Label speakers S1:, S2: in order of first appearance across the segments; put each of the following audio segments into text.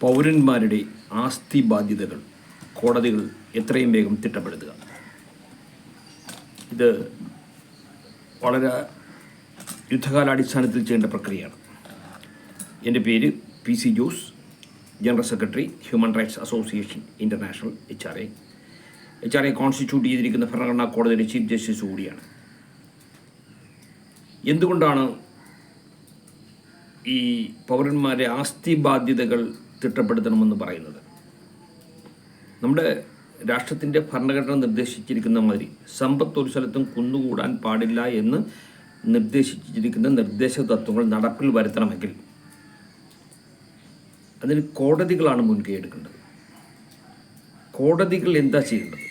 S1: പൗരന്മാരുടെ ആസ്തി ബാധ്യതകൾ കോടതികൾ എത്രയും വേഗം തിട്ടപ്പെടുത്തുക. ഇത് വളരെ യുദ്ധകാലാടിസ്ഥാനത്തിൽ ചെയ്യേണ്ട പ്രക്രിയയാണ്. എന്റെ പേര് P C Jose general secretary human rights association international H R A. H R A constitute ചെയ്തിരിക്കുന്ന ഭരണഘടനാ കോടതിയുടെ ചീഫ് ജസ്റ്റിസ് കൂടിയാണ്. എന്തുകൊണ്ടാണ് ഈ പൗരന്മാരെ ആസ്തി ബാധ്യതകൾ തിട്ടപ്പെടുത്തണമെന്ന് പറയുന്നത്. നമ്മുടെ രാഷ്ട്രത്തിന്റെ ഭരണഘടന നിർദ്ദേശിച്ചിരിക്കുന്ന മാതിരി സമ്പത്ത് ഒരു സ്ഥലത്തും കുന്നുകൂടാൻ പാടില്ല എന്ന് നിർദ്ദേശിച്ചിരിക്കുന്ന നിർദ്ദേശ തത്വങ്ങൾ നടപ്പിൽ വരുത്തണമെങ്കിൽ അതിന് കോടതികളാണ് മുൻകൈ എടുക്കേണ്ടത്. കോടതികൾ എന്താ ചെയ്യേണ്ടത്?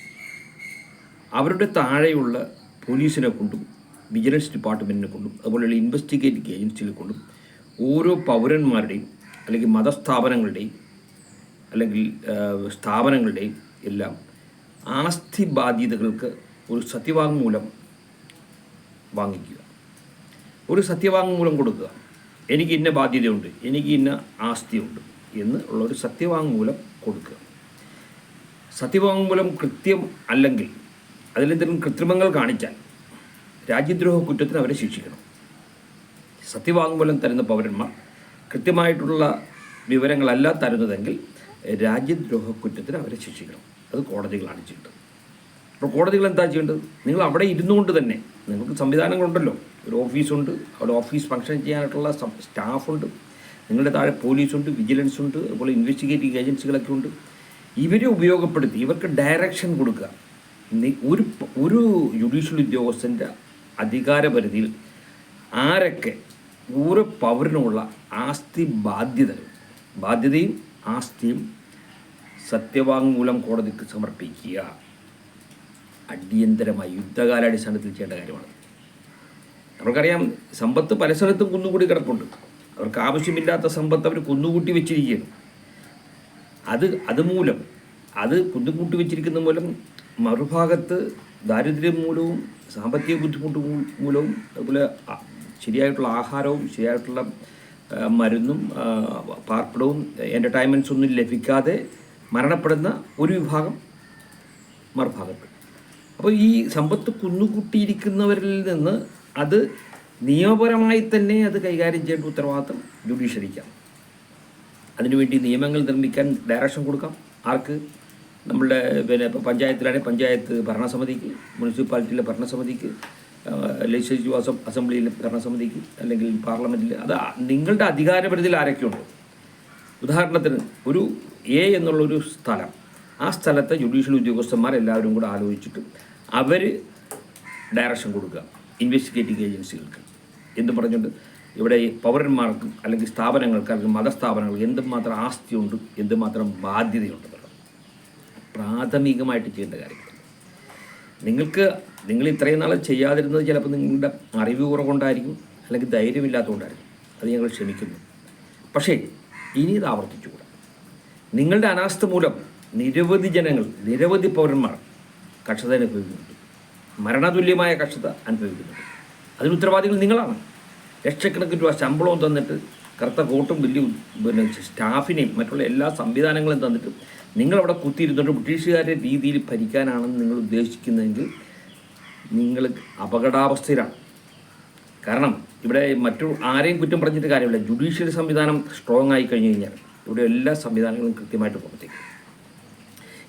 S1: അവരുടെ താഴെയുള്ള പോലീസിനെ കൊണ്ടും വിജിലൻസ് ഡിപ്പാർട്ട്മെന്റിനെ കൊണ്ടും അതുപോലെയുള്ള ഇൻവെസ്റ്റിഗേറ്റിംഗ് ഏജൻസികളെ കൊണ്ടും ഓരോ പൗരന്മാരുടെയും അല്ലെങ്കിൽ മതസ്ഥാപനങ്ങളുടെയും അല്ലെങ്കിൽ സ്ഥാപനങ്ങളുടെയും എല്ലാം ആസ്തി ബാധ്യതകൾക്ക് ഒരു സത്യവാങ്മൂലം വാങ്ങിക്കുക. ഒരു സത്യവാങ്മൂലം കൊടുക്കുക. എനിക്ക് ഇന്ന ബാധ്യതയുണ്ട് എനിക്ക് ഇന്ന ആസ്തിയുണ്ട് എന്ന് ഉള്ള ഒരു സത്യവാങ്മൂലം കൊടുക്കുക. സത്യവാങ്മൂലം കൃത്യം അല്ലെങ്കിൽ അതിലെന്തെങ്കിലും കൃത്രിമങ്ങൾ കാണിച്ചാൽ രാജ്യദ്രോഹ കുറ്റത്തിന് അവരെ ശിക്ഷിക്കണം. സത്യവാങ്മൂലം തരുന്ന പൗരന്മാർ കൃത്യമായിട്ടുള്ള വിവരങ്ങളല്ല തരുന്നതെങ്കിൽ രാജ്യദ്രോഹ കുറ്റത്തിന് അവരെ ശിക്ഷിക്കണം. അത് കോടതികളാണ് ചെയ്യേണ്ടത്. അപ്പോൾ കോടതികൾ എന്താ ചെയ്യേണ്ടത്? നിങ്ങൾ അവിടെ ഇരുന്നുകൊണ്ട് തന്നെ നിങ്ങൾക്ക് സംവിധാനങ്ങളുണ്ടല്ലോ. ഒരു ഓഫീസുണ്ട് അവിടെ ഓഫീസ് ഫങ്ഷൻ ചെയ്യാനായിട്ടുള്ള സ്റ്റാഫുണ്ട്. നിങ്ങളുടെ താഴെ പോലീസുണ്ട് വിജിലൻസ് ഉണ്ട് അതുപോലെ ഇൻവെസ്റ്റിഗേറ്റിംഗ് ഏജൻസികളൊക്കെ ഉണ്ട്. ഇവരെ ഉപയോഗപ്പെടുത്തി ഇവർക്ക് ഡയറക്ഷൻ കൊടുക്കുക. ഒരു ഒരു ജുഡീഷ്യൽ ഉദ്യോഗസ്ഥന്റെ അധികാരപരിധിയിൽ ആരൊക്കെ ഓരോ പൗരനുമുള്ള ആസ്തി ബാധ്യതകൾ. ബാധ്യതയും ആസ്തിയും സത്യവാങ്മൂലം കോടതിക്ക് സമർപ്പിക്കുക. അടിയന്തരമായി യുദ്ധകാലാടിസ്ഥാനത്തിൽ ചെയ്യേണ്ട കാര്യമാണ്. നമുക്കറിയാം സമ്പത്ത് പല സ്ഥലത്തും കുന്നുകൂടി കിടപ്പുണ്ട്. അവർക്ക് ആവശ്യമില്ലാത്ത സമ്പത്ത് അവർ കുന്നുകൂട്ടി വെച്ചിരിക്കുകയാണ്. അത് അതുമൂലം അത് കുന്നുകൂട്ടി വെച്ചിരിക്കുന്ന മൂലം മറുഭാഗത്ത് ദാരിദ്ര്യം മൂലവും സാമ്പത്തിക ബുദ്ധിമുട്ട് മൂലവും അതുപോലെ ശരിയായിട്ടുള്ള ആഹാരവും ശരിയായിട്ടുള്ള മരുന്നും പാർപ്പിടവും എന്റർടൈൻമെന്റ്സ് ഒന്നും ലഭിക്കാതെ മരണപ്പെടുന്ന ഒരു വിഭാഗം മറുഭാഗത്ത് അപ്പോൾ ഈ സമ്പത്ത് കുന്നുകൂട്ടിയിരിക്കുന്നവരിൽ നിന്ന് അത് നിയമപരമായി തന്നെ അത് കൈകാര്യം ചെയ്യേണ്ട ഉത്തരവാദിത്തം ജുഡീഷ്യറിക്കാം അതിനുവേണ്ടി നിയമങ്ങൾ നിർമ്മിക്കാൻ ഡയറക്ഷൻ കൊടുക്കാം. ആർക്ക്? നമ്മളുടെ പിന്നെ പഞ്ചായത്തിലാണെങ്കിൽ പഞ്ചായത്ത് ഭരണസമിതിക്ക് മുനിസിപ്പാലിറ്റിയിലെ ഭരണസമിതിക്ക് ലെജിസ്ലേറ്റീവ് അസം അസംബ്ലിയിൽ ഭരണസമിതിക്ക് അല്ലെങ്കിൽ പാർലമെന്റിൽ അത് നിങ്ങളുടെ അധികാരപരിധിയിൽ ആരൊക്കെയുണ്ട്? ഉദാഹരണത്തിന് ഒരു എ എന്നുള്ളൊരു സ്ഥലം. ആ സ്ഥലത്തെ ജുഡീഷ്യൽ ഉദ്യോഗസ്ഥന്മാർ എല്ലാവരും കൂടെ ആലോചിച്ചിട്ട് അവർ ഡയറക്ഷൻ കൊടുക്കുക ഇൻവെസ്റ്റിഗേറ്റിംഗ് ഏജൻസികൾക്ക് എന്ന് പറഞ്ഞുകൊണ്ട് ഇവിടെ പൗരന്മാർക്ക് അല്ലെങ്കിൽ സ്ഥാപനങ്ങൾക്ക് അല്ലെങ്കിൽ മതസ്ഥാപനങ്ങൾക്ക് എന്തുമാത്രം ആസ്തിയുണ്ട് എന്തുമാത്രം ബാധ്യതയുണ്ട്? പ്രാഥമികമായിട്ട് ചെയ്യേണ്ട കാര്യങ്ങൾ. നിങ്ങൾക്ക് നിങ്ങൾ ഇത്രയും നാൾ ചെയ്യാതിരുന്നത് ചിലപ്പോൾ നിങ്ങളുടെ അറിവ് കുറവുകൊണ്ടായിരിക്കും അല്ലെങ്കിൽ ധൈര്യമില്ലാത്തതുകൊണ്ടായിരിക്കും. അത് ഞങ്ങൾ ക്ഷമിക്കുന്നു. പക്ഷേ ഇനി ഇത് ആവർത്തിച്ചുകൂടാ. നിങ്ങളുടെ അനാസ്ഥ മൂലം നിരവധി ജനങ്ങൾ നിരവധി പൗരന്മാർ കക്ഷത അനുഭവിക്കുന്നുണ്ട്. മരണതുല്യമായ കക്ഷത അനുഭവിക്കുന്നുണ്ട്. അതിന് ഉത്തരവാദികൾ നിങ്ങളാണ്. ലക്ഷക്കണക്കിന് രൂപ ശമ്പളവും തന്നിട്ട് കറുത്ത കോട്ടും വലിയ പിന്നെ സ്റ്റാഫിനെയും മറ്റുള്ള എല്ലാ സംവിധാനങ്ങളും തന്നിട്ട് നിങ്ങളവിടെ കുത്തിയിരുന്നിട്ട് ബ്രിട്ടീഷുകാരുടെ രീതിയിൽ ഭരിക്കാനാണെന്ന് നിങ്ങൾ ഉദ്ദേശിക്കുന്നതെങ്കിൽ നിങ്ങൾ അപകടാവസ്ഥയിലാണ്. കാരണം ഇവിടെ മറ്റു ആരെയും കുറ്റം പറഞ്ഞിട്ട് കാര്യമില്ല. ജുഡീഷ്യൽ സംവിധാനം സ്ട്രോങ് ആയി കഴിഞ്ഞു കഴിഞ്ഞാൽ ഇവിടെ എല്ലാ സംവിധാനങ്ങളും കൃത്യമായിട്ട് പ്രവർത്തിക്കും.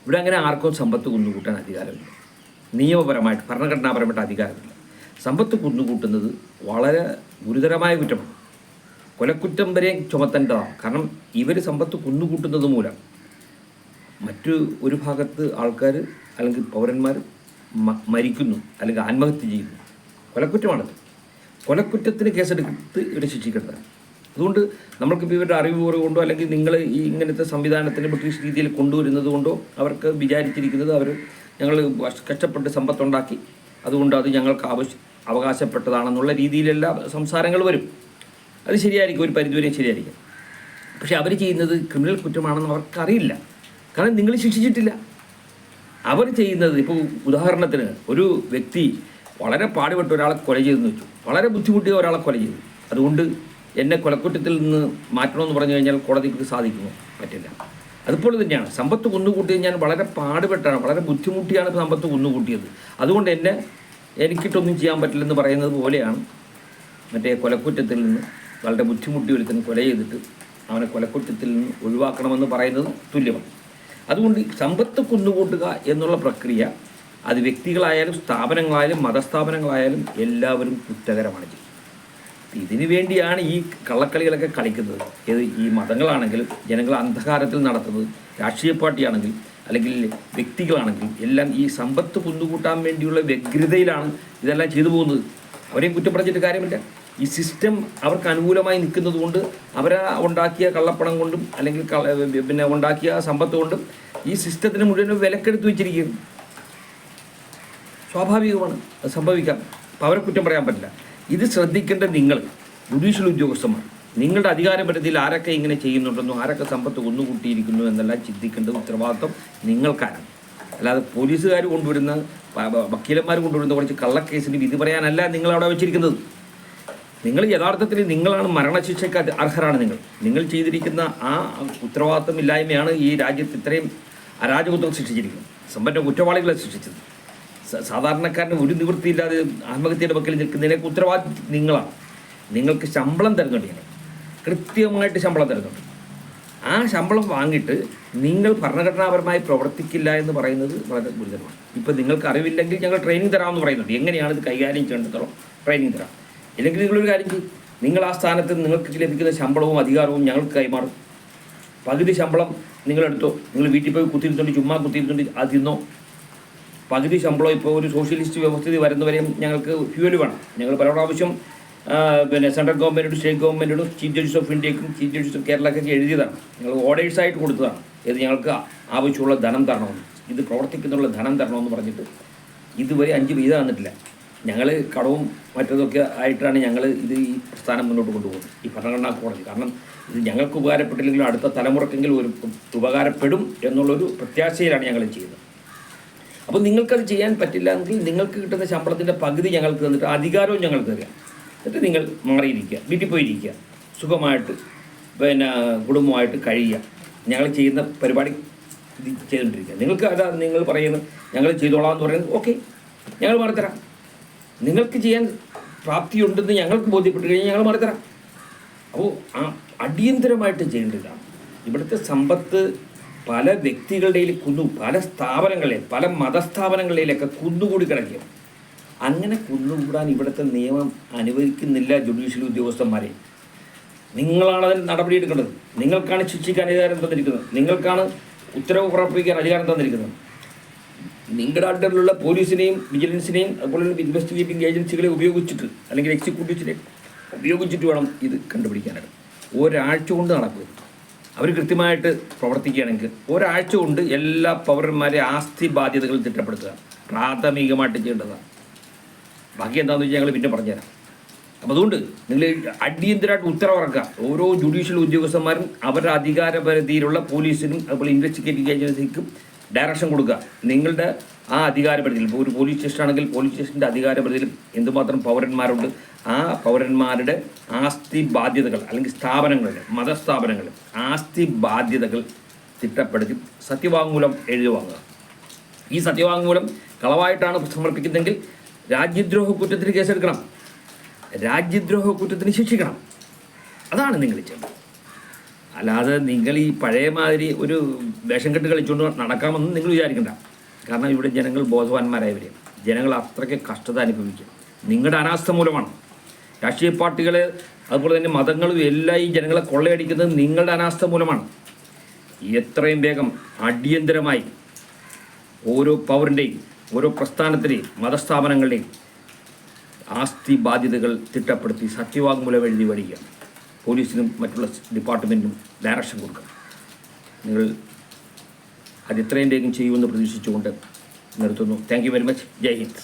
S1: ഇവിടെ അങ്ങനെ ആർക്കും സമ്പത്ത് കുന്നുകൂട്ടാൻ അധികാരമില്ല. നിയമപരമായിട്ട് ഭരണഘടനാപരമായിട്ട് അധികാരമില്ല. സമ്പത്ത് കുന്നുകൂട്ടുന്നത് വളരെ ഗുരുതരമായ കുറ്റമാണ്. കൊലക്കുറ്റം വരെ ചുമത്തേണ്ടതാണ് കാരണം ഇവർ സമ്പത്ത് കുന്നുകൂട്ടുന്നത് മൂലം. മറ്റു ഒരു ഭാഗത്ത് ആൾക്കാർ അല്ലെങ്കിൽ പൗരന്മാർ മരിക്കുന്നു അല്ലെങ്കിൽ ആത്മഹത്യ ചെയ്യുന്നു. കൊലക്കുറ്റമാണത്. കൊലക്കുറ്റത്തിന് കേസെടുത്ത് ഇവരെ ശിക്ഷിക്കേണ്ടതാണ്. അതുകൊണ്ട് നമ്മൾക്കിപ്പോൾ ഇവരുടെ അറിവ് കുറവുകൊണ്ടോ അല്ലെങ്കിൽ നിങ്ങൾ ഈ ഇങ്ങനത്തെ സംവിധാനത്തിന് ബ്രിട്ടീഷ് രീതിയിൽ കൊണ്ടുവരുന്നത് കൊണ്ടോ അവർക്ക് വിചാരിച്ചിരിക്കുന്നത് അവർ ഞങ്ങൾ കഷ്ടപ്പെട്ട് സമ്പത്തുണ്ടാക്കി. അതുകൊണ്ട് അത് ഞങ്ങൾക്ക് ആവശ്യ അവകാശപ്പെട്ടതാണെന്നുള്ള രീതിയിലെല്ലാ സംസാരങ്ങൾ വരും. അത് ശരിയായിരിക്കും ഒരു പരിധിവരെ ശരിയായിരിക്കും. പക്ഷെ അവർ ചെയ്യുന്നത് ക്രിമിനൽ കുറ്റമാണെന്ന് അവർക്കറിയില്ല. കാരണം നിങ്ങൾ ശിക്ഷിച്ചിട്ടില്ല. അവർ ചെയ്യുന്നത് ഇപ്പോൾ ഉദാഹരണത്തിന് ഒരു വ്യക്തി വളരെ പാടുപെട്ട ഒരാളെ കൊല ചെയ്തെന്ന് വെച്ചു. വളരെ ബുദ്ധിമുട്ടിയ ഒരാളെ കൊല ചെയ്തു. അതുകൊണ്ട് എന്നെ കൊലക്കുറ്റത്തിൽ നിന്ന് മാറ്റണമെന്ന് പറഞ്ഞു കഴിഞ്ഞാൽ കോടതിക്ക് സാധിക്കുമോ? പറ്റില്ല. അതുപോലെ തന്നെയാണ് സമ്പത്ത് കുന്നുകൂട്ടിയത് ഞാൻ വളരെ പാടുപെട്ടാണ് വളരെ ബുദ്ധിമുട്ടിയാണ് സമ്പത്ത് കുന്നുകൂട്ടിയത്. അതുകൊണ്ട് എന്നെ എനിക്കിട്ടൊന്നും ചെയ്യാൻ പറ്റില്ലെന്ന് പറയുന്നത് പോലെയാണ് മറ്റേ കൊലക്കുറ്റത്തിൽ നിന്ന്. വളരെ ബുദ്ധിമുട്ടി ഒരുത്തിന് കൊല ചെയ്തിട്ട് അവനെ കൊലക്കുറ്റത്തിൽ നിന്ന് ഒഴിവാക്കണമെന്ന് പറയുന്നത് തുല്യമാണ്. അതുകൊണ്ട് സമ്പത്ത് കുന്നുകൂട്ടുക എന്നുള്ള പ്രക്രിയ അത് വ്യക്തികളായാലും സ്ഥാപനങ്ങളായാലും മതസ്ഥാപനങ്ങളായാലും എല്ലാവരും കുറ്റകരമാണ് ചെയ്യുന്നത്. ഇതിനു വേണ്ടിയാണ് ഈ കള്ളക്കളികളൊക്കെ കളിക്കുന്നത്. ഏത് ഈ മതങ്ങളാണെങ്കിലും ജനങ്ങൾ അന്ധകാരത്തിൽ നടത്തുന്നത് രാഷ്ട്രീയ പാർട്ടിയാണെങ്കിൽ അല്ലെങ്കിൽ വ്യക്തികളാണെങ്കിൽ എല്ലാം ഈ സമ്പത്ത് കുന്നുകൂട്ടാൻ വേണ്ടിയുള്ള വ്യഗ്രതയിലാണ് ഇതെല്ലാം ചെയ്തു പോകുന്നത്. അവരെയും കുറ്റപ്പെടുത്തിയിട്ട് കാര്യമില്ല. ഈ സിസ്റ്റം അവർക്ക് അനുകൂലമായി നിൽക്കുന്നത് കൊണ്ട് അവരാ ഉണ്ടാക്കിയ കള്ളപ്പണം കൊണ്ടും അല്ലെങ്കിൽ പിന്നെ ഉണ്ടാക്കിയ സമ്പത്ത് കൊണ്ടും ഈ സിസ്റ്റത്തിന് മുഴുവൻ വിലക്കെടുത്ത് വെച്ചിരിക്കുന്നു. സ്വാഭാവികമാണ്. അത് സംഭവിക്കാം. അപ്പോൾ അവരെ കുറ്റം പറയാൻ പറ്റില്ല. ഇത് ശ്രദ്ധിക്കേണ്ട നിങ്ങൾ ജുഡീഷ്യൽ ഉദ്യോഗസ്ഥന്മാർ. നിങ്ങളുടെ അധികാരപരിധിയിൽ ആരൊക്കെ ഇങ്ങനെ ചെയ്യുന്നുണ്ടെന്നും ആരൊക്കെ സമ്പത്ത് ഒന്നുകൂട്ടിയിരിക്കുന്നു എന്നെല്ലാം ചിന്തിക്കേണ്ട ഉത്തരവാദിത്വം നിങ്ങൾക്കാണ്. അല്ലാതെ പോലീസുകാർ കൊണ്ടുവരുന്ന വക്കീലന്മാർ കൊണ്ടുവരുന്ന കുറച്ച് കള്ളക്കേസിന് വിധി പറയാനല്ല നിങ്ങളവിടെ വെച്ചിരിക്കുന്നത്. നിങ്ങൾ യഥാർത്ഥത്തിൽ നിങ്ങളാണ് മരണശിക്ഷയ്ക്ക് അർഹരാണ് നിങ്ങൾ. നിങ്ങൾ ചെയ്തിരിക്കുന്ന ആ ഉത്തരവാദിത്വമില്ലായ്മയാണ് ഈ രാജ്യത്ത് ഇത്രയും അരാജകത്വം സൃഷ്ടിച്ചിരിക്കുന്നത്. സമ്പന്ന കുറ്റവാളികളെ സൃഷ്ടിച്ചത്. സാധാരണക്കാരന് ഒരു നിവൃത്തിയില്ലാതെ ആത്മഹത്യയുടെ പക്കൽ നിൽക്കുന്നതിനൊക്കെ ഉത്തരവാദിത്വം നിങ്ങളാണ്. നിങ്ങൾക്ക് ശമ്പളം തരുന്നുണ്ട് ഞങ്ങൾ കൃത്യമായിട്ട് ശമ്പളം തരുന്നുണ്ട്. ആ ശമ്പളം വാങ്ങിയിട്ട് നിങ്ങൾ ഭരണഘടനാപരമായി പ്രവർത്തിക്കില്ല എന്ന് പറയുന്നത് വളരെ ഗുരുതരമാണ്. ഇപ്പം നിങ്ങൾക്ക് അറിവില്ലെങ്കിൽ ഞങ്ങൾ ട്രെയിനിങ് തരാമെന്ന് പറയുന്നുണ്ട്. എങ്ങനെയാണ് ഇത് കൈകാര്യം ചെയ്യേണ്ടതോ ട്രെയിനിങ് തരാം. ഇല്ലെങ്കിൽ നിങ്ങളൊരു കാര്യം ചെയ്യും. നിങ്ങൾ ആ സ്ഥാനത്ത് നിങ്ങൾക്ക് ലഭിക്കുന്ന ശമ്പളവും അധികാരവും ഞങ്ങൾക്ക് കൈമാറും. പകുതി ശമ്പളം നിങ്ങളെടുത്തോ നിങ്ങൾ വീട്ടിൽ പോയി കുത്തിയിരുന്നുണ്ട് ചുമ്മാ കുത്തിയിരുന്നുണ്ട് അത് തിന്നോ. പകുതി ശമ്പളം ഇപ്പോൾ ഒരു സോഷ്യലിസ്റ്റ് വ്യവസ്ഥിതി വരുന്നവരെയും ഞങ്ങൾക്ക് ഫ്യൂവൽ വേണം. ഞങ്ങൾ പല പ്രാവശ്യം പിന്നെ സെൻട്രൽ ഗവൺമെന്റിനും സ്റ്റേറ്റ് ഗവൺമെന്റിനും ചീഫ് ജസ്റ്റിസ് ഓഫ് ഇന്ത്യക്കും ചീഫ് ജസ്റ്റിസ് ഓഫ് കേരളക്കൊക്കെ എഴുതിയതാണ്. ഞങ്ങൾ ഓർഡേഴ്സായിട്ട് കൊടുത്തതാണ്. ഇത് ഞങ്ങൾക്ക് ആവശ്യമുള്ള ധനം തരണമെന്ന്. ഇത് പ്രവർത്തിക്കുന്നുള്ള ധനം തരണമെന്ന് പറഞ്ഞിട്ട് ഇതുവരെ അഞ്ച് വീതം തന്നിട്ടില്ല. ഞങ്ങൾ കടവും മറ്റതൊക്കെ ആയിട്ടാണ് ഞങ്ങൾ ഇത് ഈ സ്ഥാനം മുന്നോട്ട് കൊണ്ടുപോകുന്നത്. ഈ ഭരണഘടനാ കോടതി. കാരണം ഇത് ഞങ്ങൾക്ക് ഉപകാരപ്പെട്ടില്ലെങ്കിലും അടുത്ത തലമുറക്കെങ്കിലും ഒരു ഉപകാരപ്പെടും എന്നുള്ളൊരു പ്രത്യാശയിലാണ് ഞങ്ങൾ ചെയ്യുന്നത്. അപ്പോൾ നിങ്ങൾക്കത് ചെയ്യാൻ പറ്റില്ല എങ്കിൽ നിങ്ങൾക്ക് കിട്ടുന്ന ശമ്പളത്തിന്റെ പകുതി ഞങ്ങൾക്ക് തന്നിട്ട് അധികാരവും ഞങ്ങൾ തരിക എന്നിട്ട് നിങ്ങൾ മാറിയിരിക്കുക വീട്ടിൽ പോയിരിക്കുക സുഖമായിട്ട് പിന്നെ കുടുംബമായിട്ട് കഴിയുക. ഞങ്ങൾ ചെയ്യുന്ന പരിപാടി ചെയ്തുകൊണ്ടിരിക്കുക. നിങ്ങൾക്ക് അതാ നിങ്ങൾ പറയുന്നത് ഞങ്ങൾ ചെയ്തോളാം എന്ന് പറയുന്നത് ഓക്കെ. ഞങ്ങൾ മാറിത്തരാം. നിങ്ങൾക്ക് ചെയ്യാൻ പ്രാപ്തിയുണ്ടെന്ന് ഞങ്ങൾക്ക് ബോധ്യപ്പെട്ട് കഴിഞ്ഞാൽ ഞങ്ങൾ മറിത്തരാം അപ്പോൾ ആ അടിയന്തരമായിട്ട് ചെയ്യേണ്ടതാണ് ഇവിടുത്തെ സമ്പത്ത് പല വ്യക്തികളുടെയിൽ കുന്നു പല സ്ഥാപനങ്ങളിൽ പല മതസ്ഥാപനങ്ങളിലൊക്കെ കുന്നുകൂടി കിടക്കുക. അങ്ങനെ കുന്നുകൂടാൻ ഇവിടുത്തെ നിയമം അനുവദിക്കുന്നില്ല ജുഡീഷ്യൽ ഉദ്യോഗസ്ഥന്മാരെ. നിങ്ങളാണ് അതിന് നടപടിയെടുക്കേണ്ടത്. നിങ്ങൾക്കാണ് ശിക്ഷിക്കാൻ അധികാരം തന്നിരിക്കുന്നത്. നിങ്ങൾക്കാണ് ഉത്തരവ് പുറപ്പെടുവിക്കാൻ അധികാരം തന്നിരിക്കുന്നത്. നിങ്ങളുടെ അണ്ടറിലുള്ള പോലീസിനെയും വിജിലൻസിനെയും അതുപോലെ ഇൻവെസ്റ്റിഗേറ്റിംഗ് ഏജൻസികളെ ഉപയോഗിച്ചിട്ട് അല്ലെങ്കിൽ എക്സിക്യൂട്ടീവ്സിനെ ഉപയോഗിച്ചിട്ട് വേണം ഇത് കണ്ടുപിടിക്കാനായിട്ട്. ഒരാഴ്ച കൊണ്ട് നടക്കുക അവർ കൃത്യമായിട്ട് പ്രവർത്തിക്കുകയാണെങ്കിൽ ഒരാഴ്ച കൊണ്ട് എല്ലാ പൗരന്മാരെ ആസ്തി ബാധ്യതകൾ തിട്ടപ്പെടുത്തുക. പ്രാഥമികമായിട്ട് ചെയ്യേണ്ടതാണ്. ബാക്കി എന്താണെന്ന് വെച്ചാൽ ഞങ്ങൾ പിന്നെ പറഞ്ഞുതരാം. അപ്പം അതുകൊണ്ട് നിങ്ങൾ അടിയന്തരമായിട്ട് ഉത്തരവിറക്കുക ഓരോ ജുഡീഷ്യൽ ഉദ്യോഗസ്ഥന്മാരും അവരുടെ അധികാരപരിധിയിലുള്ള പോലീസിനും അതുപോലെ ഇൻവെസ്റ്റിഗേറ്റിംഗ് ഏജൻസിക്കും ഡയറക്ഷൻ കൊടുക്കുക. നിങ്ങളുടെ ആ അധികാരപരിധിയിൽ ഇപ്പോൾ ഒരു പോലീസ് സ്റ്റേഷൻ ആണെങ്കിൽ പോലീസ് സ്റ്റേഷന്റെ അധികാരപരിധിയിൽ എന്തുമാത്രം പൗരന്മാരുണ്ട്? ആ പൗരന്മാരുടെ ആസ്തി ബാധ്യതകൾ അല്ലെങ്കിൽ സ്ഥാപനങ്ങളിൽ മതസ്ഥാപനങ്ങളിൽ ആസ്തി ബാധ്യതകൾ തിട്ടപ്പെടുത്തി സത്യവാങ്മൂലം എഴുതി വാങ്ങുക. ഈ സത്യവാങ്മൂലം കളവായിട്ടാണ് സമർപ്പിക്കുന്നതെങ്കിൽ രാജ്യദ്രോഹ കുറ്റത്തിന് കേസെടുക്കണം. രാജ്യദ്രോഹ കുറ്റത്തിന് ശിക്ഷിക്കണം. അതാണ് നിങ്ങൾ ചെയ്യേണ്ടത് അല്ലാതെ നിങ്ങൾ ഈ പഴയ മാതിരി ഒരു വേഷം കെട്ട് കളിച്ചുകൊണ്ട് നടക്കാമെന്ന് നിങ്ങൾ വിചാരിക്കണ്ട. കാരണം ഇവിടെ ജനങ്ങൾ ബോധവാന്മാരായവരെയാണ് ജനങ്ങൾ അത്രയ്ക്ക് കഷ്ടത അനുഭവിക്കും. നിങ്ങളുടെ അനാസ്ഥ മൂലമാണ്. രാഷ്ട്രീയ പാർട്ടികൾ അതുപോലെ തന്നെ മതങ്ങളും എല്ലാം ഈ ജനങ്ങളെ കൊള്ളയടിക്കുന്നത് നിങ്ങളുടെ അനാസ്ഥ മൂലമാണ്. എത്രയും വേഗം അടിയന്തരമായി ഓരോ പൗരന്റെയും ഓരോ പ്രസ്ഥാനത്തിന്റെയും മതസ്ഥാപനങ്ങളുടെയും ആസ്തി ബാധ്യതകൾ തിട്ടപ്പെടുത്തി സത്യവാങ്മൂലം എഴുതി വരിക. പോലീസിനും മറ്റുള്ള ഡിപ്പാർട്ട്മെന്റിനും ഡയറക്ഷൻ കൊടുക്കണം. നിങ്ങൾ അത് ഇത്രയും വേഗം ചെയ്യുമെന്ന് പ്രതീക്ഷിച്ചുകൊണ്ട് നിർത്തുന്നു. Thank you very much Jai Hind.